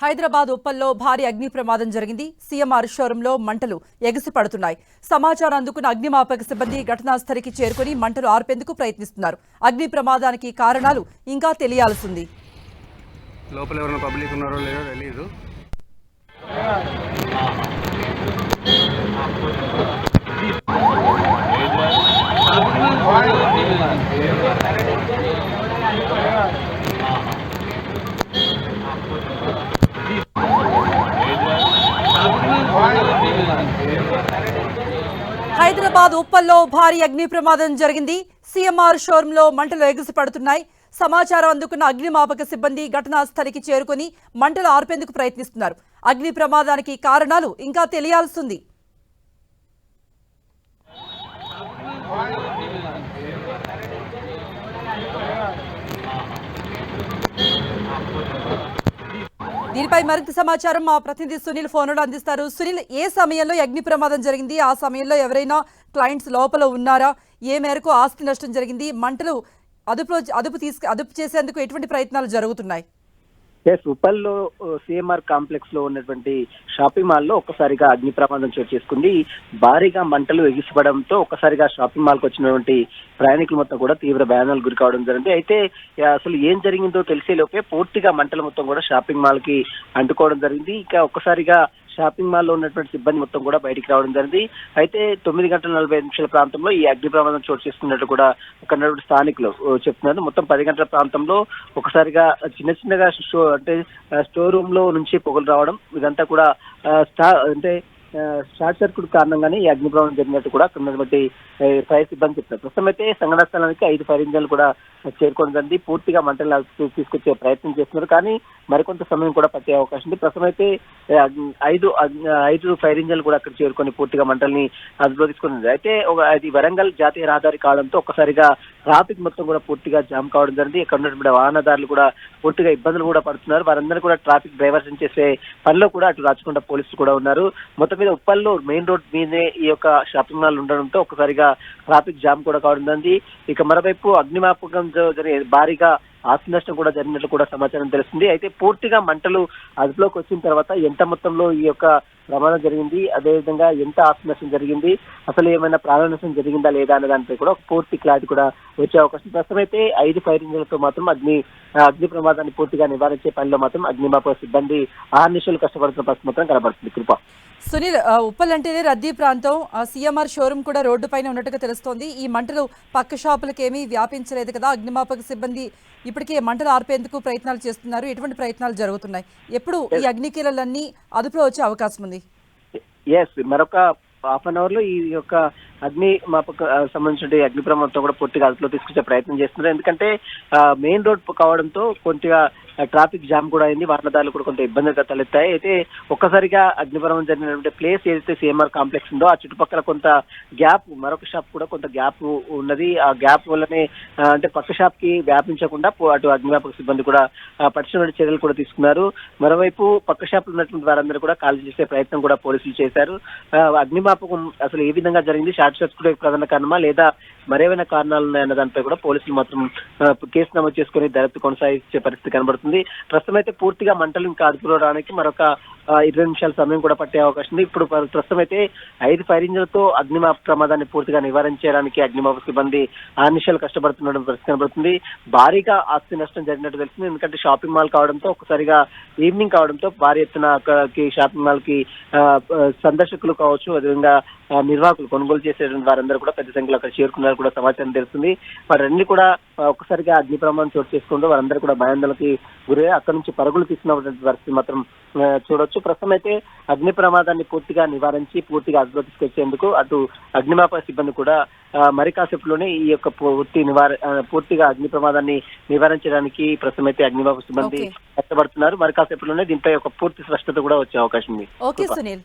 హైదరాబాద్ ఉప్పల్లో భారీ అగ్ని ప్రమాదం జరిగింది. సీఎంఆర్ షోరూంలో మంటలు ఎగిసిపడుతున్నాయి. సమాచారం అందుకున్న అగ్నిమాపక సిబ్బంది ఘటనాస్థలికి చేరుకుని మంటలు ఆర్పేందుకు ప్రయత్నిస్తున్నారు. అగ్ని ప్రమాదానికి కారణాలు ఇంకా తెలియాల్సింది. లోపల ఎవరైనా పబ్లిక్ ఉన్నారో లేదో తెలియదు హైదరాబాద్ ఉప్పల్లో భారీ అగ్ని ప్రమాదం జరిగింది. సీఎంఆర్ షోరూంలో మంటలు ఎగిసిపడుతున్నాయి. సమాచారం అందుకున్న అగ్నిమాపక సిబ్బంది ఘటనా స్థలికి చేరుకుని మంటలు ఆర్పేందుకు ప్రయత్నిస్తున్నారు. అగ్ని ప్రమాదానికి కారణాలు ఇంకా తెలియాల్సింది దీనిపై మరింత సమాచారం మా ప్రతినిధి సునీల్ ఫోన్లో అందిస్తారు. సునీల్ ఏ సమయంలో అగ్ని ప్రమాదం జరిగింది? ఆ సమయంలో ఎవరైనా క్లయింట్స్ లోపల ఉన్నారా? ఏ మేరకు ఆస్తి నష్టం జరిగింది? మంటలు అదుపులో అదుపు తీసుకు అదుపు చేసేందుకు ఎటువంటి ప్రయత్నాలు జరుగుతున్నాయి? ఎస్ ఉప్పల్లో సిఎంఆర్ కాంప్లెక్స్లో ఉన్నటువంటి షాపింగ్ మాల్లో ఒక్కసారిగా అగ్ని ప్రమాదం చోటు చేసుకుంది. భారీగా మంటలు ఎగిసిపడంతో ఒక్కసారిగా షాపింగ్ మాల్కు వచ్చినటువంటి ప్రయాణికులు మొత్తం కూడా తీవ్ర భయానాలు గురి కావడం జరిగింది. అయితే అసలు ఏం జరిగిందో తెలిసే లోపే పూర్తిగా మంటలు మొత్తం కూడా షాపింగ్ మాల్కి అంటుకోవడం జరిగింది. ఇక ఒక్కసారిగా షాపింగ్ మాల్లో ఉన్నటువంటి సిబ్బంది మొత్తం కూడా బయటికి రావడం జరిగింది. అయితే తొమ్మిది గంటల నలభై నిమిషాల ప్రాంతంలో ఈ అగ్ని ప్రమాదం చోటు చేసుకున్నట్టు కూడా అక్కడ స్థానికులు చెప్తున్నారు. మొత్తం పది గంటల ప్రాంతంలో ఒకసారిగా చిన్న చిన్నగా షో అంటే స్టోర్ రూమ్లో నుంచి పొగలు రావడం ఇదంతా కూడా అంటే షార్ట్ సర్క్యూట్ కారణంగానే ఈ అగ్నిప్రమాదం జరిగినట్టు కూడా అక్కడ ఉన్నటువంటి ఫైర్ సిబ్బంది చెప్తారు ప్రస్తుతం అయితే సంఘటన స్థలానికి ఐదు ఫైర్ ఇంజన్లు కూడా చేరుకోవడం జరిగింది. పూర్తిగా మంటలు తీసుకొచ్చే ప్రయత్నం చేస్తున్నారు. కానీ మరికొంత సమయం కూడా పట్టే అవకాశం ఉంది. ప్రస్తుతం అయితే ఐదు ఐదు ఫైర్ ఇంజన్లు కూడా అక్కడ చేరుకొని పూర్తిగా మంటల్ని అదుపులో అయితే ఒక అది వరంగల్ జాతీయ రహదారి కావడంతో ఒక్కసారిగా ట్రాఫిక్ మొత్తం కూడా పూర్తిగా జామ్ కావడం జరిగింది. ఇక్కడ ఉన్నటువంటి వాహనదారులు కూడా పూర్తిగా ఇబ్బందులు కూడా పడుతున్నారు. వారందరూ కూడా ట్రాఫిక్ డైవర్షన్ చేసే పనిలో కూడా అటు రాచకొండ పోలీసులు కూడా ఉన్నారు. మొత్తం మీద ఉప్పల్లో మెయిన్ రోడ్ మీదే ఈ యొక్క షాపింగ్ మాల్ ఉండడంతో ఒక్కసారిగా ట్రాఫిక్ జామ్ కూడా కావడం జరిగింది ఇక మరోవైపు అగ్నిమాపకం జరిగే భారీగా ఆస్తి నష్టం కూడా జరిగినట్లు కూడా సమాచారం తెలుస్తుంది. అయితే పూర్తిగా మంటలు అదుపులోకి వచ్చిన తర్వాత ఎంత మొత్తంలో ఈ యొక్క ప్రమాదం జరిగింది అదేవిధంగా ఎంత ఆస్తి నష్టం జరిగింది అసలు ఏమైనా ప్రాణ నష్టం జరిగిందా లేదా అనే దానిపై కూడా పూర్తి క్లారిటీ కూడా వచ్చే అవకాశం ప్రస్తుతం అయితే ఐదు ఫైర్ ఇంజిన్లతో మాత్రం అగ్ని అగ్ని ప్రమాదాన్ని పూర్తిగా నివారించే పనిలో మాత్రం అగ్నిమాపక సిబ్బంది ఆర్నిషలు కష్టపడుతున్న పరిస్థితి మాత్రం కనబడుతుంది. కృప. సునీల్ ఉప్పల్ అంటేనే రద్దీ ప్రాంతం. సిఎంఆర్ షోరూమ్ కూడా రోడ్డు పైన ఉన్నట్టుగా తెలుస్తోంది. ఈ మంటలు పక్క షాపులకేమీ వ్యాపించలేదు కదా. అగ్నిమాపక సిబ్బంది ఇప్పటికే మంటలు ఆర్పేందుకు ప్రయత్నాలు చేస్తున్నారు. ఎటువంటి ప్రయత్నాలు జరుగుతున్నాయి? ఎప్పుడు ఈ అగ్నికీలలన్నీ అదుపులో వచ్చే అవకాశం ఉంది? ఎస్ మరొక హాఫ్ అన్ అవర్లో ఈ యొక్క అగ్ని మాపక సంబంధించిన అగ్ని ప్రమాదంతో కూడా పూర్తిగా అదుపులో తీసుకొచ్చే ప్రయత్నం చేస్తున్నారు. ఎందుకంటే మెయిన్ రోడ్ కావడంతో కొద్దిగా ట్రాఫిక్ జామ్ కూడా అయింది. వాహనదారులు కూడా కొంత ఇబ్బందిగా తలెత్తాయి. అయితే ఒక్కసారిగా అగ్ని జరిగినటువంటి ప్లేస్ ఏదైతే సిఎంఆర్ కాంప్లెక్స్ ఉందో ఆ చుట్టుపక్కల కొంత గ్యాప్ మరొక షాప్ కూడా కొంత గ్యాప్ ఉన్నది. ఆ గ్యాప్ వల్లనే అంటే పక్క షాప్కి వ్యాపించకుండా అటు అగ్నిమాపక సిబ్బంది కూడా ఆ, పటిష్టమైన చర్యలు కూడా తీసుకున్నారు. మరోవైపు పక్క షాప్ ఉన్నటువంటి వారందరూ కూడా కాల్ చేసే ప్రయత్నం కూడా పోలీసులు చేశారు. అగ్నిమాపకం అసలు ఏ విధంగా జరిగింది? షార్ట్ సర్క్యూట్ ప్రధాన కారణమా లేదా మరేమైనా కారణాలు ఉన్నాయన్న దానిపై కూడా పోలీసులు మాత్రం కేసు నమోదు చేసుకుని దర్యాప్తు కొనసాగించే పరిస్థితి కనబడుతుంది. ప్రస్తుతం అయితే పూర్తిగా మంటలు ఇంకా అదుపులో రావడానికి మరొక ఇరవై నిమిషాల సమయం కూడా పట్టే అవకాశం ఉంది. ఇప్పుడు ప్రస్తుతం అయితే ఐదు ఫైర్ అగ్నిమాప ప్రమాదాన్ని పూర్తిగా నివారించడానికి అగ్నిమాప సిబ్బంది ఆ నిమిషాలు కష్టపడుతుండడం పరిస్థితి కనబడుతుంది. భారీగా ఆస్తి నష్టం జరిగినట్టు తెలుస్తుంది. ఎందుకంటే షాపింగ్ మాల్ కావడంతో ఒకసారిగా ఈవినింగ్ కావడంతో భారీ ఎత్తున అక్కడికి షాపింగ్ మాల్కి సందర్శకులు కావచ్చు అదేవిధంగా నిర్వాహకులు కొనుగోలు చేసేటువంటి వారందరూ కూడా పెద్ద సంఖ్యలో అక్కడ చేరుకున్నారు కూడా సమాచారం తెలుస్తుంది. వారన్నీ కూడా ఒక్కసారిగా అగ్ని ప్రమాదం చోటు చేసుకుంటూ వారందరూ కూడా భయాందోళనకి గురై అక్కడ నుంచి పరుగులు తీసుకున్నటువంటి పరిస్థితి మాత్రం చూడొచ్చు. ప్రస్తుతం అయితే అగ్ని ప్రమాదాన్ని పూర్తిగా నివారించి పూర్తిగా అదుపులో తీసుకొచ్చేందుకు అటు అగ్నిమాపక సిబ్బంది కూడా మరి కాసేపులోనే ఈ యొక్క పూర్తి నివార పూర్తిగా అగ్ని ప్రమాదాన్ని నివారించడానికి ప్రస్తుతం అయితే అగ్నిమాపక సిబ్బంది. కష్టపడుతున్నారు. మరి కాసేపులోనే దీనిపై ఒక పూర్తి స్పష్టత కూడా వచ్చే అవకాశం ఉంది. ఓకే సునీల్.